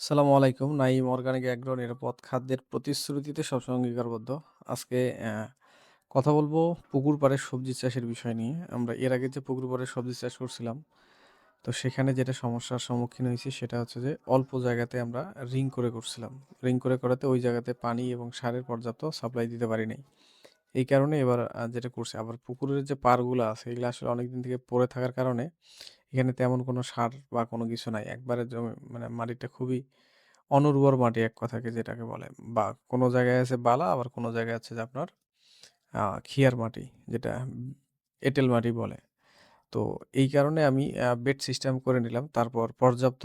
আসসালামু আলাইকুম। Naim organic agro নিরাপদ খাদ্যের প্রতিশ্রুতিতে সবসময় অঙ্গীকারবদ্ধ। আজকে কথা বলব পুকুর পাড়ের সবজি চাষের বিষয় নিয়ে। আমরা এর আগে যে পুকুর পাড়ে সবজি চাষ করছিলাম, তো সেখানে যেটা সমস্যার সম্মুখীন হয়েছি সেটা হচ্ছে যে অল্প জায়গাতে আমরা রিং করে করছিলাম। রিং করে করাতে ওই জায়গাতে পানি এবং সারের পর্যাপ্ত সাপ্লাই দিতে পারি নাই। এই কারণে এবার যেটা করছি আবার পুকুরের যে পাড়গুলা আছে এগুলো আসলে অনেকদিন থেকে পড়ে থাকার কারণে এখানে তেমন কোনো সার বা কোনো কিছু নাই। একবারে জমি মানে মাটিটা খুবই অনুর্বর মাটি এক কথাকে যেটাকে বলে বা কোনো জায়গায় আছে বালা, আবার কোনো জায়গায় আছে যে আপনার ক্ষিয়ার মাটি, যেটা এঁটেল মাটি বলে। তো এই কারণে আমি বেড সিস্টেম করে নিলাম। তারপর পর্যাপ্ত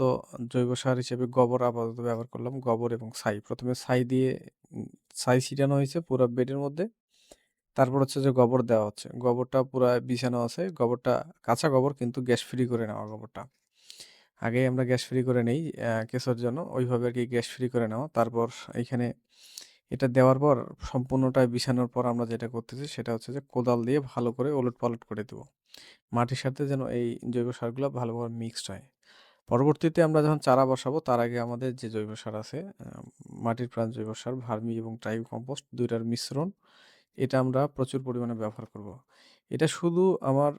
জৈব সার হিসেবে গোবর আপাতত ব্যবহার করলাম। গোবর এবং ছাই। ১ম এ ছাই দিয়ে ছাই ছিটানো হয়েছে পুরো বেডের মধ্যে। তারপর হচ্ছে যে গোবর দেওয়া হচ্ছে। গোবরটা পুরো বিছানো আছে। গোবরটা কাঁচা গোবর কিন্তু গ্যাস ফ্রি করে নেওয়া গোবরটা। আগে আমরা গ্যাস ফ্রি করে নেই কেঁচোর জন্য। ওইভাবে আর কি গ্যাস ফ্রি করে নেওয়া। তারপর এইখানে এটা দেওয়ার পর সম্পূর্ণটা বিছানোর পর আমরা যেটা করতেছি সেটা হচ্ছে যে কোদাল দিয়ে ভালো করে ওলটপালট করে দিব। মাটির সাথে যেন এই জৈব সারগুলো ভালোভাবে মিক্সড হয়। পরবর্তীতে আমরা যখন চারা বসাবো তার আগে আমাদের যে জৈব সার আছে মাটির প্রাণ জৈব সার, ভার্মি এবং ট্রাই কম্পোস্ট ২ টার মিশ্রণ এটা আমরা প্রচুর পরিমাণে ব্যবহার করব। এটা শুধু আমার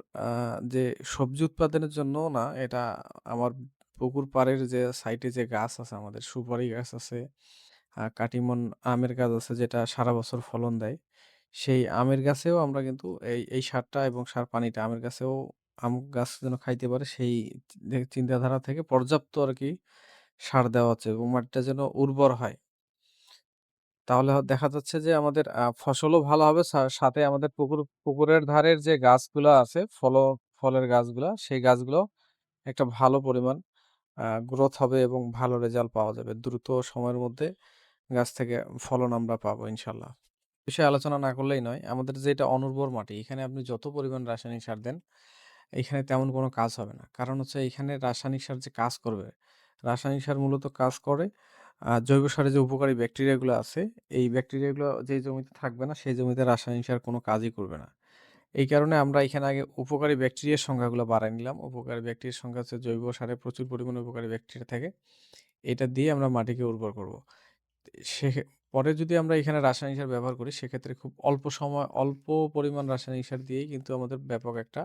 যে সবজি উৎপাদনের জন্য না, এটা আমার পুকুর পাড়ের যে সাইডে যে গাছ আছে আমাদের, সুপারি গাছ আছে, কাটিমন আমের গাছ আছে যেটা সারা বছর ফলন দেয়। সেই আমের গাছেও আমরা কিন্তু এই, এই সারটা এবং সার পানিটা আমের গাছেও আম গাছ যেন খাইতে পারে সেই চিন্তাধারা থেকে পর্যাপ্ত আর কি সার দেওয়া হচ্ছে এবং মাটিটা যেন উর্বর হয়। তাহলে দেখা যাচ্ছে যে আমাদের ফসলও ভালো হবে সা সাথে আমাদের পুকুর পুকুরের ধারের যে গাছগুলা আছে ফল ফলের গাছগুলা, সেই গাছগুলো একটা ভালো পরিমাণ গ্রোথ হবে এবং ভালো রেজাল্ট পাওয়া যাবে। দ্রুত সময়ের মধ্যে গাছ থেকে ফলন আমরা পাবো ইনশাল্লাহ। বিষয়ে আলোচনা না করলেই নয়। আমাদের যে এটা অনুর্বর মাটি, এখানে আপনি যত পরিমাণ রাসায়নিক সার দেন, এখানে তেমন কোনো কাজ হবে না। কারণ হচ্ছে এখানে রাসায়নিক সার যে কাজ করবে, রাসায়নিক সার মূলত কাজ করে জৈব সারে যে উপকারী ব্যাকটেরিয়াগুলো আছে, এই ব্যাকটেরিয়াগুলো যেই জমিতে থাকবে না, সেই জমিতে রাসায়নিক সার কোনো কাজই করবে না। এই কারণে আমরা এখানে আগে উপকারী ব্যাকটেরিয়ার সংখ্যাগুলো বাড়ায় নিলাম। উপকারী ব্যাকটেরিয়ার সংখ্যা হচ্ছে জৈব সারে প্রচুর পরিমাণে উপকারী ব্যাকটেরিয়া থাকে। এটা দিয়ে আমরা মাটিকে উর্বর করব। সে পরে যদি আমরা এখানে রাসায়নিক সার ব্যবহার করি সেক্ষেত্রে খুব অল্প সময় অল্প পরিমাণ রাসায়নিক সার দিয়েই কিন্তু আমাদের ব্যাপক একটা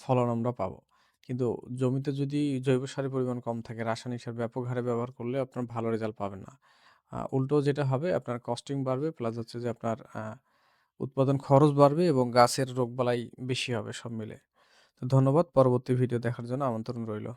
ফলন আমরা পাবো। কিন্তু জমিতে যদি জৈব সারের পরিমাণ কম থাকে, রাসায়নিক সার ব্যাপক হারে ব্যবহার করলে আপনার ভালো রেজাল্ট পাবেন না। উল্টো যেটা হবে আপনার কস্টিং বাড়বে প্লাস হচ্ছে যে আপনার উৎপাদন খরচ বাড়বে এবং গাছের রোগবালাই বেশি হবে সব মিলে। তো ধন্যবাদ। পরবর্তী ভিডিও দেখার জন্য আমন্ত্রণ রইল।